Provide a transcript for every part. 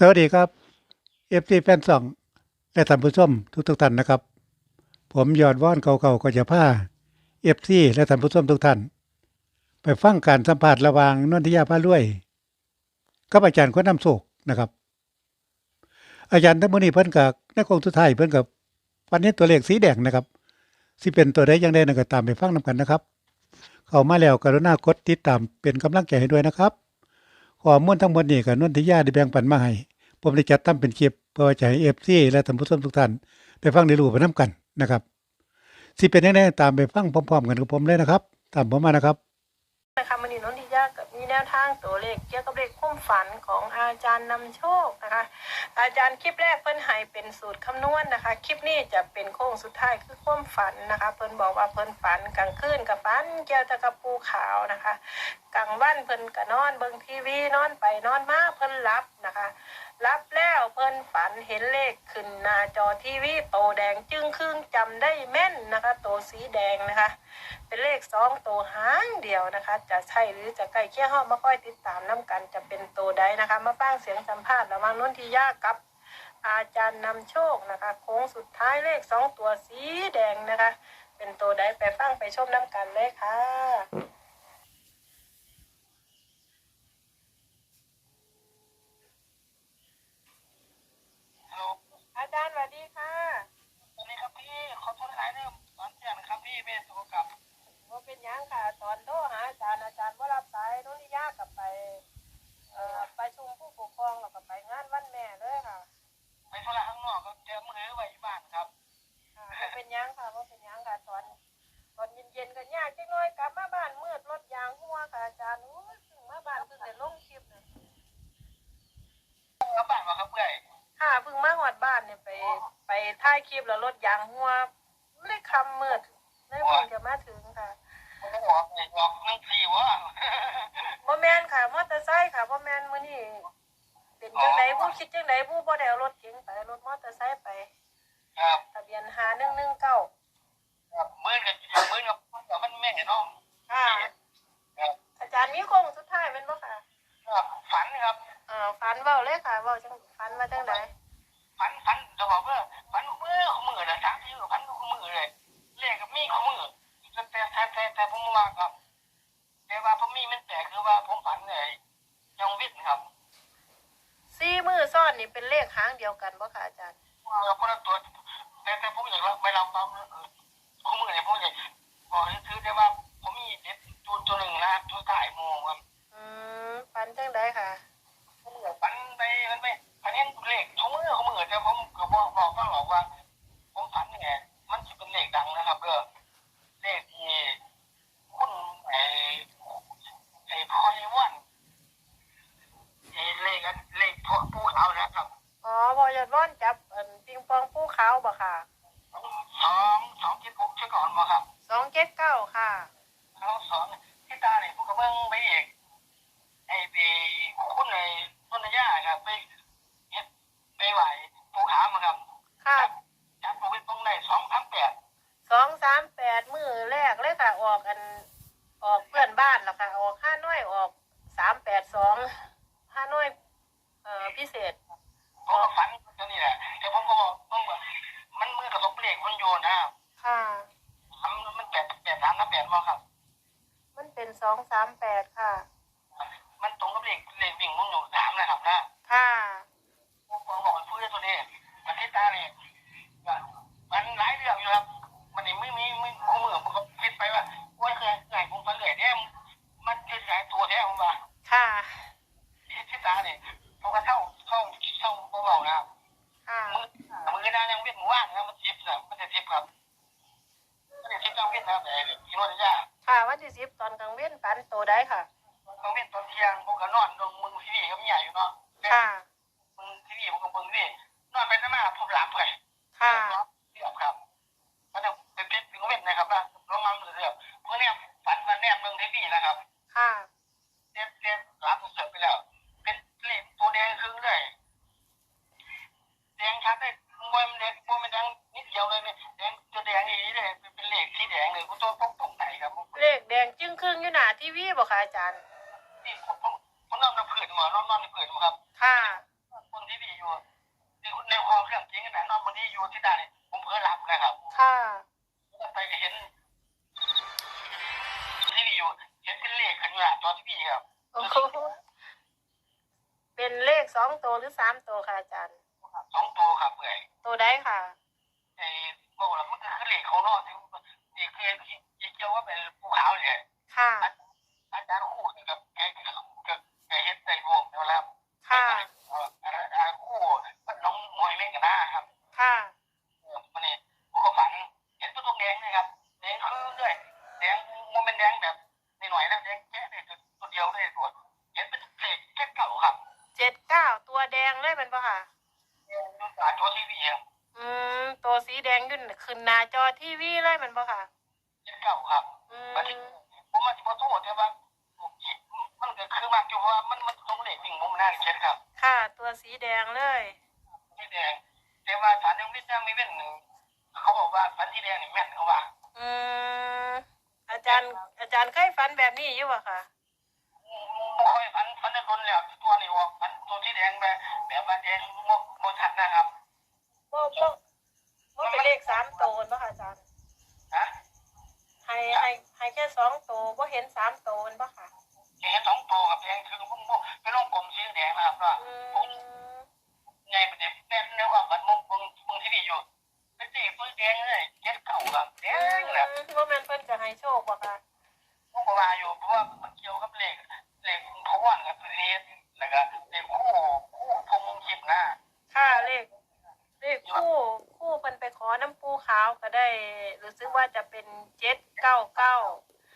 สวัสดีครับเอฟซีแฟนสองและท่านผู้ชมทุกทุกท่านนะครับ ผมยอดว่อนเก่าๆก็จะพาเอฟซีและท่านผู้ชมทุกท่าน ไปฟังการสัมภาษณ์ระหว่างนนทิยาพารวยกับอาจารย์คนนำโศกนะครับ อาจารย์ทั้งหมนี้เพิ่นกับในโคงสุดท้ายเพิ่นกับวันนี้ตัวเลขสีแดงนะครับสิเป็นตัวใดยังไดนั่นก็ตามไปฟังนํกันนะครับ เข้ามาแล้วกรุณากดติดตามเป็นกำลังใจให้ด้วยนะครับ ข้อมูลทั้งหมดนี้ก็นนทิยาได้แบ่งปันมาให้ผมได้จัดทำเป็นคลิปเพื่อจะให้ FC และท่านผู้ชมทุกท่านได้ฟังได้รู้ไปน้ำกันนะครับสิเป็นแน่ๆตามไปฟังพร้อมๆกันกับผมเลยนะครับ ตามผมมานะครับ นวทางตัวเลขเกี่ยวกับเลขคุ้มฝันของอาจารย์นำโชคนะคะ อาจารย์คลิปแรกเพิ่นให้เป็นสูตรคำนวณนะคะ คลิปนี้จะเป็นโค้งสุดท้ายคือคุ้มฝันนะคะ เพิ่นบอกว่าเพิ่นฝันกลางคืนกับฝันเกี่ยวกับปูขาวนะคะ กลางวันเพิ่นก็นอนเบิ่งทีวีนอนไปนอนมาเพิ่นหลับ นะคะ รับแล้วเพิ่นฝันเห็นเลขขึ้นหน้าจอทีวีโตแดงจึงครึ่งจำได้แม่นนะคะ โตสีแดงนะคะ เป็นเลขสองตัวหางเดียวนะคะ จะใช่หรือจะใกล้เคียงห้องมาค่อยติดตามน้กันจะเป็นตัวใดนะคะ มาฟังเสียงสัมภาษณ์ระหว่างนนทิยากับอาจารย์นำโชคนะคะโค้งสุดท้ายเลขสองตัวสีแดงนะคะ เป็นตัวใดไปฟังไปชมน้กันเลยค่ะ ฮัลโหล อาจารย์สวัสดีค่ะายคลิปแล้วรถยางหัวเลยคำมืดเลยเพิ่งจะมาถึงค่ะผมก็บอกไอ้บอกนั่งสี่วะบ่แมนค่ะมอเตอร์ไซค์ค่ะบ่แมนมื้อนี้เป็นจังไดผู้คิดจังไดผู้บ่ได้เอารถเก๋งไปเอารถมอเตอร์ไซค์ไป ครับทะเบียน5119ครับมือกับมือกับกับมันแม่เนาะค่ะครับอาจารย์มีโค้งสุดท้ายแม่นบ่ค่ะ ครับฝันครับเอ่อฝันเว้าเลยค่ะเว้าจังฝันว่าจังได ฝันฝันจะบอกว่าฝันมือของมือนะสามที่ฝันของมือเลยเรียกกับมีของมือแต่แต่แต่แต่แต่ผมว่าครับแต่ว่าผมมีมันแต่คือว่าผมฝันเลยยังวิทย์ครับ สี่มือซ้อนนี่ เป็นเลขหางเดียวกันบ่ค่ะอาจารย์เราคนละตัวแต่แต่ผมอยากไปลองฟังข้อมือเนี่ยผมอยากบอกให้ซื้อได้ว่าผมมีเด็ดตัวตัวหนึ่งนะตัวถ่ายโมครับอืมฝันจังไดค่ะผมอยากปันไปมันไปอันนี้เลขข้อมือข้อมือแต่ผมก็บอกบอกต้องหรอกว่า ผมฝันเนี่ยมันจะเป็นเลขดังนะครับก็เลขที่คุณไอ้ไอ้พ่อไอ้วันไอ้เลขเลขพ่อผู้เขานะครับ อ๋อพอยอดว่อนจับอันปิงปองผู้ขาวบ่ค่ะ สองสองที่ผมเชื่อก่อนมาครับ 279ค่ะ เขาสอนที่ตาเนี่ยพวกกระเบื้องไปเอกไอ้ไปคุณในต้นยาครับไปเฮ็ดไปไหวภูขามาครับ ค่ะ จับผมไปตรงไหนสองพันแปด 238มือแรกเลยค่ะ ออกอันออกเพื่อนบ้านแล้วค่ะ ออกห้าน้อยออก382ห้าน้อยเอ่อพิเศษ ผมก็ฝันก็นี่แหละแต่ผมก็บอกต้องแบบมันมือกับตกเปลกมันโยนนะ ค่ะ มันมันแปดแป บ่ครับ มันเป็นสองสามแปดค่ะ ได้ค่ะ ต้องเวียนตอนเที่ยงผมก็นอนลงมึงที่นี่ก็มีใหญ่อยู่เนาะค่ะ มึงที่นี่ผมก็มึงนี่นอนไปนั่นมาผมหลับไปค่ะ ทีวีบอกค่ะอาจารย์นี่ผมผมผมนอนในผืนหมอนอนนอนในผืนหมอครับค่ะ คนที่ดีอยู่ที่ในความเรื่องจริงนะนอนบนที่อยู่ที่ได้เนผมเพ้อหลับนะครับค่ะ ผมไปก็เห็นที่ดีอยู่เห็นเป็นเลขขึ้นหน้าจอที่ดีครับโอ้โหเป็นเลขสองตัวหรือสามตัวค่ะอาจารย์ สองตัวครับเอ่อยตัวได้ค่ะ แดงเลยเป็นปะค่ะดูจากโทรทีวีอืมตัวสีแดงขึ้นขึ้นหน้าจอทีวีเลยเป็นปะค่ะแค่เก่าครับอืมันมผมมาที่พอโทษแต่ว่ามันก็คือมากอยู่ว่ามันมันตรงเลขวิ่งมุมหน้าเช็ดครับค่ะ ตัวสีแดงเลยที่แดง แต่ว่าสารยังไม่จ้างไม่เว้นเขาบอกว่าสันที่แดงนี่แม่นเขาว่าอืมอาจารย์อาจารย์เคยฝันแบบนี้อยู่ปะค่ะ บ่ค่อยฟันฟันได้คนแล้วตัวนี้ออกฟัน ตัวที่แดงแบบแบบมันแดงโมโมชัดนะครับบ่บ่บ่เป็นเลขสามตัวปะค่ะอาจารย์ ฮะ ให้ให้ให้แค่สองตัวบ่เห็นสามตัวปะค่ะ เห็นสองตัวกับแดงคือพวกพวกเป็นร่องกลมสีแดงนะครับว่า อืม ไงเป็นแน่นเนื้อว่ามันมุงมุงมุงที่นี่อยู่เป็นสีปื้แดงเลยเจ็ดเก่าครับแดงนะ ว่าแม่นเพิ่นจะให้โชคปะค่ะ พวกว่าอยู่เพราะว่ามันเกี่ยวกับเลขเลขทวนกับเลขแล้วก็เลขคู่คู่พงคิดหน้า ค่ะเลข เลขคู่คู่เพิ่นไปขอน้ำปูขาวก็ได้รู้ สึกว่าจะเป็นเจ็ดเก้าเก้า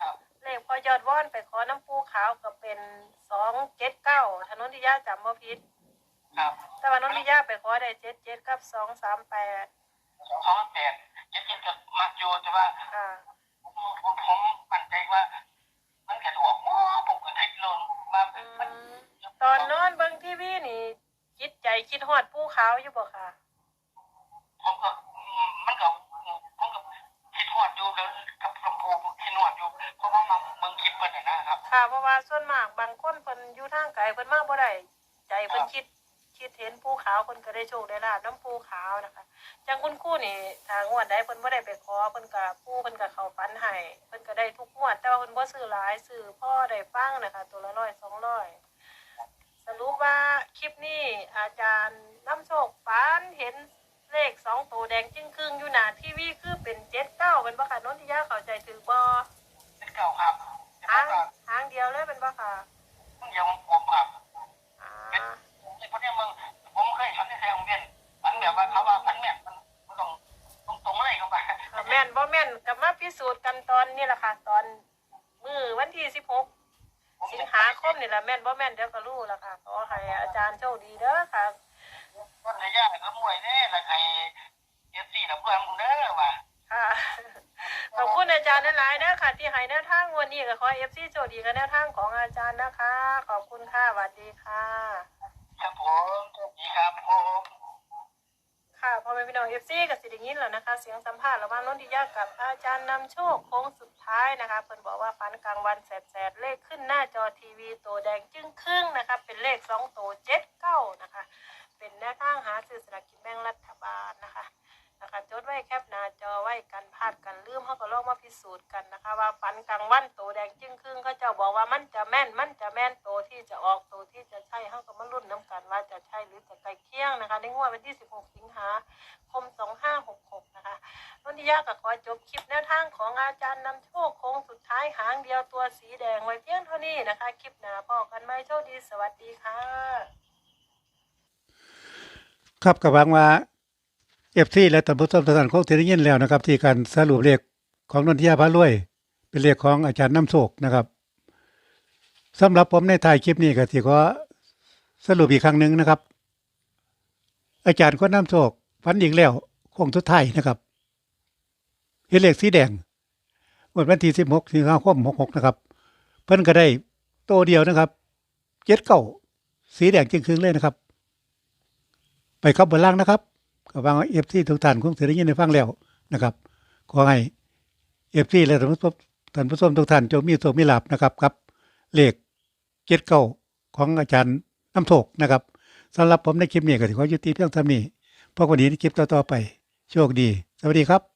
ครับเลขพอยอดว่อนไปขอน้ำปูขาวก็เป็นสองเจ็ดเก้าถนนทิยาจำบ่ผิดครับแต่ว่านนทิยาไปขอได้เจ็ดเจ็ดกับสองสามแปดสองสองแปดเจ็ดเจ็ดกับมักอยู่แต่ว่าค่ะผมผมผมมั่นใจว่า มันแค่หัวโอ้ผมก็คิดลงมาอืมันมตอนนอนเบิ่งทีวีนี่คิดใจคิดฮอดปูขาวอยู่บ่ค่ะ ผมก็ คลิปเพิ่นน่ะนะครับ ค่ะเพราะว่าส่วนมากบางคนเพิ่นอยู่ทางไกลเพิ่นมาบ่ได้ใจเพิ่นคิดคิดเห็นภูเขาเพิ่นก็ได้โชคได้ลาบน้ำภูเขานะคะจังคุณครู่นี่ทางงวดใดเพิ่นบ่ได้ไปขอเพิ่นก็ผู้เพิ่นก็เข้าฝันให้เพิ่นก็ได้ทุกงวดแต่ว่าเพิ่นบ่ซื้อหลายซื้อพ่อได้ฟังนะคะ ตัวละร้อยสองร้อยสรุปว่าคลิปนี้อาจารย์น้ำโชคฝันเห็นเลขสองตัวแดงจึ้งครึ่งอยู่หน้าทีวีคือเป็นเจ็ดเก้าเป็นบ่ค่ะนนทิยาเข้าใจถือบ่ เป็นเก่าครับแต่หางว่าหางเดียวเลยเป็นบ่ค่ะมันเดียวผมครับอ่าไอ้พวกเนี้ยมึงผมเคยฝันในแถวโรงเรียนฝันแบบว่าเขาว่าฝันแม่นมันมันต้องตรงตรงๆเลยเข้าไปอ่าแม่นบ่แม่นก็มาพิสูจน์กันตอนนี้แหละค่ะ ตอนมื้อวันที่สิบหกสิงหาคมนี่แหละแม่นบ่แม่นเดี๋ยวก็รู้แล้วค่ะขอให้อาจารย์โชคดีเด้อค่ะวันระยะก็มวยเด้แล้วใครเอฟซีนะเพื่อนมึงเด้อว่าค่ะ ขอบคุณอาจารย์หลายๆเด้อค่ะ ที่ให้แนวทางวันนี้ก็ขอ FC โชคดีกับแนวทางของอาจารย์นะคะ ขอบคุณค่ะสวัสดีค่ะ ครับผมสวัสดีครับผมค่ะพอเป็นพี่น้อง FC กับสิไดิยินแล้วนะคะ เสียงสัมภาษณ์ระหว่างนนทิยากับอาจารย์นำโชคโค้งสุดท้ายนะคะเพิ่นบอกว่าฝันกลางวันแสดๆเลขขึ้นหน้าจอทีวีตัวแดงจึ้งครึ่งนะคะ เป็นเลขสองตัวเจ็ดเก้านะคะ เป็นแนวทางหาซื้อสลากกินแบ่งรัฐบาลนะคะ นะคะจดไว้แคปหน้าจอไว้กันพลาดกันลืมเขาก็ลองมาพิสูจน์กันนะคะ ว่าฝันกลางวันตัวแดงจึ้งครึ่งเขาจ้าบอกว่ามันจะแม่นมันจะแม่นตัวที่จะออกตัวที่จะใช่เขาก็มาลุ้นน้กันว่าจะใช่หรือจะใกล้เคียงนะคะ ในงวดวันที่ 16 สิงหาคม 2566 นะคะนนทิยาก็ขอจบคลิปแนวทางของอาจารย์นำโชคโค้งสุดท้ายหางเดียวตัวสีแดงไว้เพียงเท่านี้นะคะ คลิปหน้าพอกันไหมโชคดีสวัสดีค่ะ ครับกับวังว่า เอฟซีและตำรวจตำรวจคงจะได้ยินแล้วนะครับ ที่การสรุปเลขของนนทิยาพารวย เป็นเลขของอาจารย์น้ำโศกนะครับสำหรับผมในท้ายคลิปนี้ก็ที่ขอสรุปอีกครั้งหนึ่งนะครับ อาจารย์ก็น้ำโศกฟันอีกแล้วคงทุดท้ายนะครับเห็นเลขสีแดงวันวันที่สิบหกสิงหาคมหกหกนะครับ เพิ่นก็ได้โตเดียวนะครับเจ็ดเก้าสีแดงจริงคืงเลยนะครับ ไปครับบนล่างนะครับ ก็วางเอฟซีทุกท่านคงจะได้ยินได้ฟังแล้วนะครับขอให้เอฟซีและท่านผู้ชมท่านผู้ชมทุกท่านจงมีโชคมีลาภนะครับกับเลขเจ็ดเก้าของอาจารย์น้ำโชกนะครับสำหรับผมในคลิปนี้ก็ถือว่ายุติเพียงเท่านี้พบกันวันนี้ในคลิปต่อๆไป โชคดี สวัสดีครับ